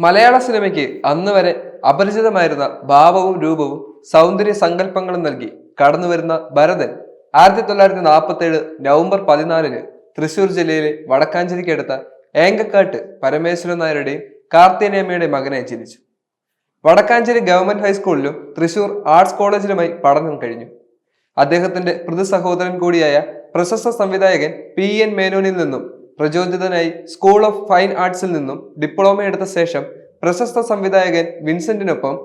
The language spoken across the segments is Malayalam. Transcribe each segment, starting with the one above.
മലയാള സിനിമയ്ക്ക് അന്ന് വരെ അപരിചിതമായിരുന്ന ഭാവവും രൂപവും സൗന്ദര്യ സങ്കല്പങ്ങളും നൽകി കടന്നുവരുന്ന ഭരതൻ ആയിരത്തി തൊള്ളായിരത്തി നാൽപ്പത്തി ഏഴ് നവംബർ പതിനാലിന് തൃശൂർ ജില്ലയിലെ വടക്കാഞ്ചേരിക്കടുത്ത ഏങ്കക്കാട്ട് പരമേശ്വരൻ നായരുടെയും കാർത്തിനേമയുടെയും മകനെ ജനിച്ചു. വടക്കാഞ്ചേരി ഗവൺമെന്റ് ഹൈസ്കൂളിലും തൃശൂർ ആർട്സ് കോളേജിലുമായി പഠനം കഴിഞ്ഞു. അദ്ദേഹത്തിന്റെ പ്രതി സഹോദരൻ കൂടിയായ പ്രശസ്ത സംവിധായകൻ പി എൻ മേനോനിൽ നിന്നും പ്രചോദിതനായി സ്കൂൾ ഓഫ് ഫൈൻ ആർട്സിൽ നിന്നും ഡിപ്ലോമ എടുത്ത ശേഷം പ്രശസ്ത സംവിധായകൻ വിൻസെന്റിനൊപ്പം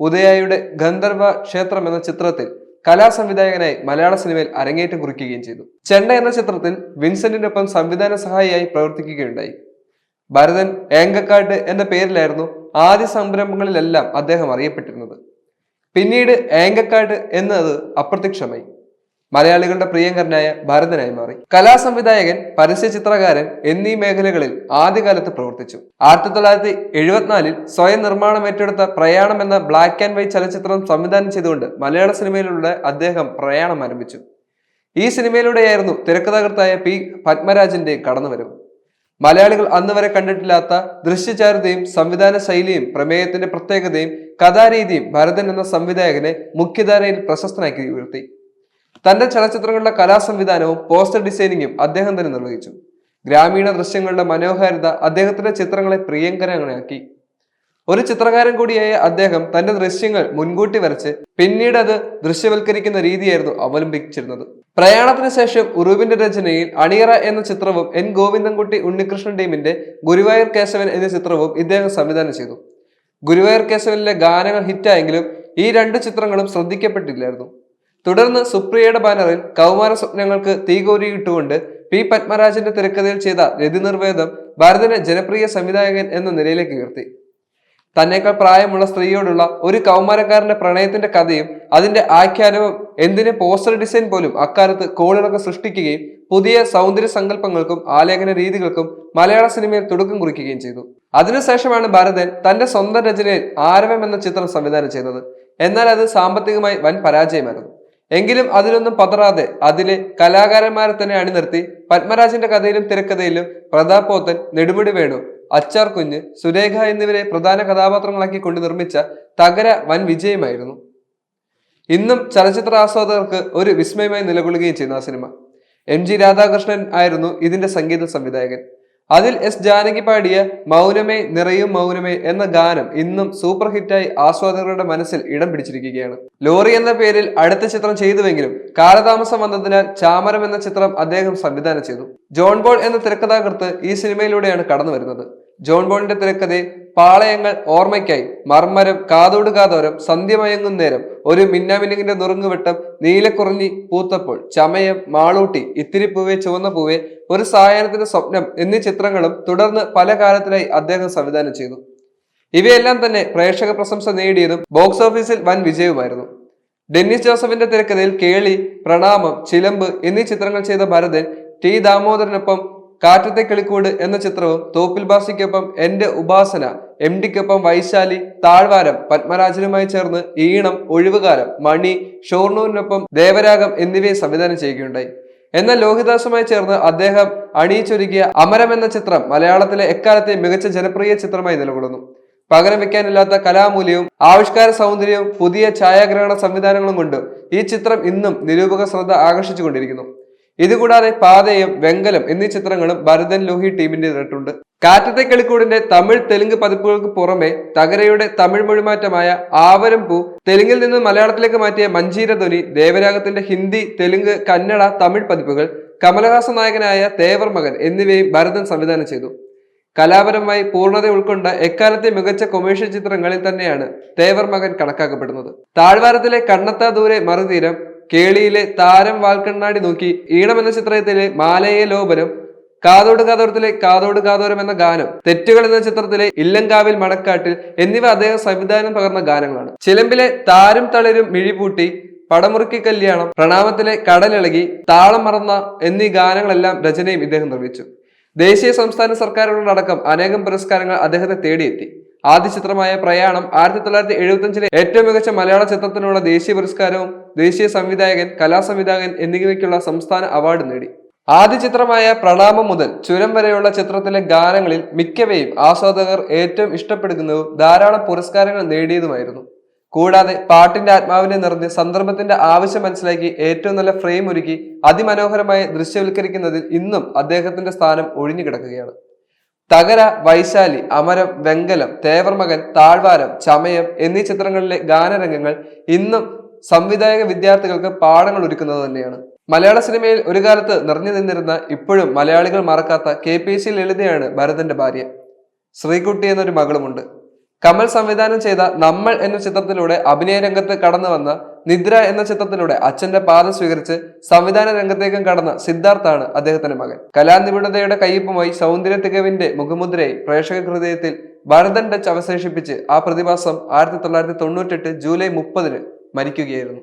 ഉദയായുടെ ഗന്ധർവ ക്ഷേത്രം എന്ന ചിത്രത്തിൽ കലാ സംവിധായകനായി മലയാള സിനിമയിൽ അരങ്ങേറ്റം കുറിക്കുകയും ചെയ്തു. ചെണ്ട എന്ന ചിത്രത്തിൽ വിൻസെന്റിനൊപ്പം സംവിധാന സഹായിയായി പ്രവർത്തിക്കുകയുണ്ടായി. ഭരതൻ ഏങ്കക്കാട്ട് എന്ന പേരിലായിരുന്നു ആദ്യ സംരംഭങ്ങളിലെല്ലാം അദ്ദേഹം അറിയപ്പെട്ടിരുന്നത്. പിന്നീട് ഏങ്കക്കാട് എന്നത് അപ്രത്യക്ഷമായി. മലയാളികളുടെ പ്രിയങ്കരനായ ഭരതനായി മാറി. കലാ സംവിധായകൻ പരസ്യ ചിത്രകാരൻ എന്നീ മേഖലകളിൽ ആദ്യകാലത്ത് പ്രവർത്തിച്ചു. ആയിരത്തി തൊള്ളായിരത്തി എഴുപത്തിനാലിൽ സ്വയം നിർമ്മാണം ഏറ്റെടുത്ത പ്രയാണം എന്ന ബ്ലാക്ക് ആൻഡ് വൈറ്റ് ചലച്ചിത്രം സംവിധാനം ചെയ്തുകൊണ്ട് മലയാള സിനിമയിലൂടെ അദ്ദേഹം പ്രയാണം ആരംഭിച്ചു. ഈ സിനിമയിലൂടെയായിരുന്നു തിരക്കഥാകൃത്തായ പി. പത്മരാജന്റെ കടന്നുവരവ്. മലയാളികൾ അന്ന് വരെ കണ്ടിട്ടില്ലാത്ത ദൃശ്യചാരുതയും സംവിധാന ശൈലിയും പ്രമേയത്തിന്റെ പ്രത്യേകതയും കഥാരീതിയും ഭരതൻ എന്ന സംവിധായകനെ മുഖ്യധാരയിൽ പ്രശസ്തനാക്കി ഉയർത്തി. തന്റെ ചലച്ചിത്രങ്ങളുടെ കലാസംവിധാനവും പോസ്റ്റർ ഡിസൈനിങ്ങും അദ്ദേഹം തന്നെ നിർവഹിച്ചു. ഗ്രാമീണ ദൃശ്യങ്ങളുടെ മനോഹാരിത അദ്ദേഹത്തിന്റെ ചിത്രങ്ങളെ പ്രിയങ്കരങ്ങളാക്കി ഒരു ചിത്രകാരൻ കൂടിയായ അദ്ദേഹം തന്റെ ദൃശ്യങ്ങൾ മുൻകൂട്ടി വരച്ച് പിന്നീട് അത് ദൃശ്യവൽക്കരിക്കുന്ന രീതിയായിരുന്നു അവലംബിച്ചിരുന്നത്. പ്രയാണത്തിന് ശേഷം ഉറുവിന്റെ രചനയിൽ അണിയറ എന്ന ചിത്രവും എൻ ഗോവിന്ദൻകുട്ടി ഉണ്ണികൃഷ്ണൻ ടീമിന്റെ ഗുരുവായൂർ കേശവൻ എന്ന ചിത്രവും ഇദ്ദേഹം സംവിധാനം ചെയ്തു. ഗുരുവായൂർ കേശവനിലെ ഗാനങ്ങൾ ഹിറ്റായെങ്കിലും ഈ രണ്ട് ചിത്രങ്ങളും ശ്രദ്ധിക്കപ്പെട്ടില്ലായിരുന്നു. തുടർന്ന് സുപ്രിയയുടെ ബാനറിൽ കൗമാര സ്വപ്നങ്ങൾക്ക് തീകോരിയിട്ടുകൊണ്ട് പി പത്മരാജന്റെ തിരക്കഥയിൽ ചെയ്ത രതിനിർവേദം ഭാരതനെ ജനപ്രിയ സംവിധായകൻ എന്ന നിലയിലേക്ക് ഉയർത്തി. തന്നേക്കാൾ പ്രായമുള്ള സ്ത്രീയോടുള്ള ഒരു കൗമാരക്കാരന്റെ പ്രണയത്തിന്റെ കഥയും അതിന്റെ ആഖ്യാനവും എന്തിന് പോസ്റ്റർ ഡിസൈൻ പോലും അക്കാലത്ത് കോളിളക്കം സൃഷ്ടിക്കുകയും പുതിയ സൗന്ദര്യ സങ്കല്പങ്ങൾക്കും ആലേഖന രീതികൾക്കും മലയാള സിനിമയിൽ തുടക്കം കുറിക്കുകയും ചെയ്തു. അതിനുശേഷമാണ് ഭാരതൻ തന്റെ സ്വന്തം രചനയിൽ ആരവം എന്ന ചിത്രം സംവിധാനം ചെയ്തത്. എന്നാൽ അത് സാമ്പത്തികമായി വൻ പരാജയമായിരുന്നു. എങ്കിലും അതിലൊന്നും പതറാതെ അതിലെ കലാകാരന്മാരെ തന്നെ അണിനിർത്തി പത്മരാജന്റെ കഥയിലും തിരക്കഥയിലും പ്രതാപ് പോത്തൻ നെടുമുടി വേണു അച്ചാർ കുഞ്ഞ് സുരേഖ എന്നിവരെ പ്രധാന കഥാപാത്രങ്ങളാക്കി കൊണ്ട് നിർമ്മിച്ച തകര വൻ വിജയമായിരുന്നു. ഇന്നും ചലച്ചിത്ര ആസ്വാദകർക്ക് ഒരു വിസ്മയമായി നിലകൊള്ളുകയും ചെയ്യുന്ന ആ സിനിമ. എം ജി രാധാകൃഷ്ണൻ ആയിരുന്നു ഇതിന്റെ സംഗീത സംവിധായകൻ. അതിൽ എസ് ജാനകി പാടിയ മൗനമേ നിറയും മൗനമേ എന്ന ഗാനം ഇന്നും സൂപ്പർ ഹിറ്റായി ആസ്വാദകരുടെ മനസ്സിൽ ഇടം പിടിച്ചിരിക്കുകയാണ്. ലോറി എന്ന പേരിൽ അടുത്ത ചിത്രം ചെയ്തുവെങ്കിലും കാലതാമസം വന്നതിനാൽ ചാമരം എന്ന ചിത്രം അദ്ദേഹം സംവിധാനം ചെയ്തു. ജോൺ ബോൾ എന്ന തിരക്കഥാകൃത്ത് ഈ സിനിമയിലൂടെയാണ് കടന്നു വരുന്നത് ജോൺ ബോണിന്റെ തിരക്കഥയിൽ പാളയങ്ങൾ ഓർമ്മയ്ക്കായി മർമ്മരം കാതോട് കാതോരം സന്ധ്യമയങ്ങും നേരം ഒരു മിന്നാമിനുങ്ങിന്റെ നുറുങ്ങുവെട്ടം നീലക്കുറഞ്ഞി പൂത്തപ്പോൾ ചമയം മാളൂട്ടി ഇത്തിരി പൂവേ ചുവന്ന പൂവേ ഒരു സായാഹ്നത്തിന്റെ സ്വപ്നം എന്നീ ചിത്രങ്ങളും തുടർന്ന് പല കാലത്തിലായി അദ്ദേഹം സംവിധാനം ചെയ്തു. ഇവയെല്ലാം തന്നെ പ്രേക്ഷക പ്രശംസ നേടിയതും ബോക്സ് ഓഫീസിൽ വൻ വിജയവുമായിരുന്നു. ഡെന്നിസ് ജോസഫിന്റെ തിരക്കഥയിൽ കേളി പ്രണാമം ചിലമ്പ് എന്നീ ചിത്രങ്ങൾ ചെയ്ത ഭരതൻ ടി ദാമോദരനൊപ്പം കാറ്റത്തെ കിളിക്കൂട് എന്ന ചിത്രവും തോപ്പിൽ ബാസിക്കൊപ്പം എന്റെ ഉപാസന എം ഡിക്കൊപ്പം വൈശാലി താഴ്വാരം പത്മരാജനുമായി ചേർന്ന് ഈണം ഒഴിവുകാലം മണി ഷോർണൂരിനൊപ്പം ദേവരാഗം എന്നിവയെ സംവിധാനം ചെയ്യുകയുണ്ടായി. എന്നാൽ ലോഹിദാസുമായി ചേർന്ന് അദ്ദേഹം അണിയിച്ചൊരുക്കിയ അമരം എന്ന ചിത്രം മലയാളത്തിലെ എക്കാലത്തെ മികച്ച ജനപ്രിയ ചിത്രമായി നിലകൊള്ളുന്നു. പകരം വെക്കാനില്ലാത്ത കലാമൂല്യവും ആവിഷ്കാര സൗന്ദര്യവും പുതിയ ഛായാഗ്രഹണ സംവിധാനങ്ങളും കൊണ്ട് ഈ ചിത്രം ഇന്നും നിരൂപക ശ്രദ്ധ ആകർഷിച്ചുകൊണ്ടിരിക്കുന്നു. ഇതുകൂടാതെ പാതയം വെങ്കലം എന്നീ ചിത്രങ്ങളും ഭരതൻ ലോഹി ടീമിന്റെ നേട്ടുണ്ട് കാറ്റത്തെ കളിക്കൂടിന്റെ തമിഴ് തെലുങ്ക് പതിപ്പുകൾക്ക് പുറമെ തകരയുടെ തമിഴ് മൊഴിമാറ്റമായ ആവരം പൂ തെലുങ്കിൽ നിന്ന് മലയാളത്തിലേക്ക് മാറ്റിയ മഞ്ചീരധ്വനി ദേവരാഗത്തിന്റെ ഹിന്ദി തെലുങ്ക് കന്നഡ തമിഴ് പതിപ്പുകൾ കമലഹാസ നായകനായ തേവർ മകൻ എന്നിവയും ഭരതൻ സംവിധാനം ചെയ്തു. കലാപരമായി പൂർണത ഉൾക്കൊണ്ട എക്കാലത്തെ മികച്ച കൊമേഴ്ഷ്യൽ ചിത്രങ്ങളിൽ തന്നെയാണ് തേവർ മകൻ കണക്കാക്കപ്പെടുന്നത്. താഴ്വാരത്തിലെ കണ്ണത്താ ദൂരെ മറുതീരം കേളിയിലെ താരം വാൽക്കണ്ണാടി നോക്കി ഈണം എന്ന ചിത്രത്തിലെ മാലയെ ലോപനം കാതോട് കാതോരത്തിലെ കാതോട് കാതോരം എന്ന ഗാനം തെറ്റുകൾ എന്ന ചിത്രത്തിലെ ഇല്ലങ്കാവിൽ മണക്കാട്ടിൽ എന്നിവ അദ്ദേഹം സംവിധാനം പകർന്ന ഗാനങ്ങളാണ്. ചിലമ്പിലെ താരും തളരും മിഴിപൂട്ടി പടമുറുക്കി കല്യാണം പ്രണാമത്തിലെ കടലിളകി താളം മറന്ന എന്നീ ഗാനങ്ങളെല്ലാം രചനയും ഇദ്ദേഹം നിർമ്മിച്ചു ദേശീയ സംസ്ഥാന സർക്കാരുകളടക്കം അനേകം പുരസ്കാരങ്ങൾ അദ്ദേഹത്തെ തേടിയെത്തി. ആദ്യ ചിത്രമായ പ്രയാണം ആയിരത്തി തൊള്ളായിരത്തി എഴുപത്തി അഞ്ചിലെ ഏറ്റവും മികച്ച മലയാള ചിത്രത്തിനുള്ള ദേശീയ പുരസ്കാരവും ദേശീയ സംവിധായകൻ കലാസംവിധായകൻ എന്നിവയ്ക്കുള്ള സംസ്ഥാന അവാർഡ് നേടി. ആദ്യ ചിത്രമായ പ്രണാമം മുതൽ ചുരം വരെയുള്ള ചിത്രത്തിലെ ഗാനങ്ങളിൽ മിക്കവയും ആസ്വാദകർ ഏറ്റവും ഇഷ്ടപ്പെടുന്നതും ധാരാളം പുരസ്കാരങ്ങൾ നേടിയതുമായിരുന്നു. കൂടാതെ പാട്ടിന്റെ ആത്മാവിനെ നിറഞ്ഞ് സന്ദർഭത്തിന്റെ ആവശ്യം മനസ്സിലാക്കി ഏറ്റവും നല്ല ഫ്രെയിം ഒരുക്കി അതിമനോഹരമായി ദൃശ്യവൽക്കരിക്കുന്നതിൽ ഇന്നും അദ്ദേഹത്തിന്റെ സ്ഥാനം ഒഴിഞ്ഞു കിടക്കുകയാണ്. തകര വൈശാലി അമരം വെങ്കലം തേവർമകൻ താഴ്വാരം ചമയം എന്നീ ചിത്രങ്ങളിലെ ഗാനരംഗങ്ങൾ ഇന്നും സംവിധായക വിദ്യാർത്ഥികൾക്ക് പാഠങ്ങൾ ഒരുക്കുന്നത് തന്നെയാണ്. മലയാള സിനിമയിൽ ഒരു കാലത്ത് നിറഞ്ഞു നിന്നിരുന്ന ഇപ്പോഴും മലയാളികൾ മറക്കാത്ത കെ പി സി ലളിതയാണ് ഭരതന്റെ ഭാര്യ. ശ്രീകുട്ടി എന്നൊരു മകളുമുണ്ട്. കമൽ സംവിധാനം ചെയ്ത നമ്മൾ എന്ന ചിത്രത്തിലൂടെ അഭിനയ രംഗത്ത് കടന്നു വന്ന നിദ്ര എന്ന ചിത്രത്തിലൂടെ അച്ഛന്റെ പാദം സ്വീകരിച്ച് സംവിധാന രംഗത്തേക്കും കടന്ന സിദ്ധാർത്ഥാണ് അദ്ദേഹത്തിന്റെ മകൻ. കലാനിപുണതയുടെ കയ്യൊപ്പുമായി സൗന്ദര്യ തികവിന്റെ മുഖമുദ്രയെ പ്രേക്ഷക ഹൃദയത്തിൽ ഭരതൻ ടച്ച് അവശേഷിപ്പിച്ച് ആ പ്രതിഭാസം ആയിരത്തി തൊള്ളായിരത്തി തൊണ്ണൂറ്റെട്ട് ജൂലൈ മുപ്പതിന് മരിക്കുകയായിരുന്നു.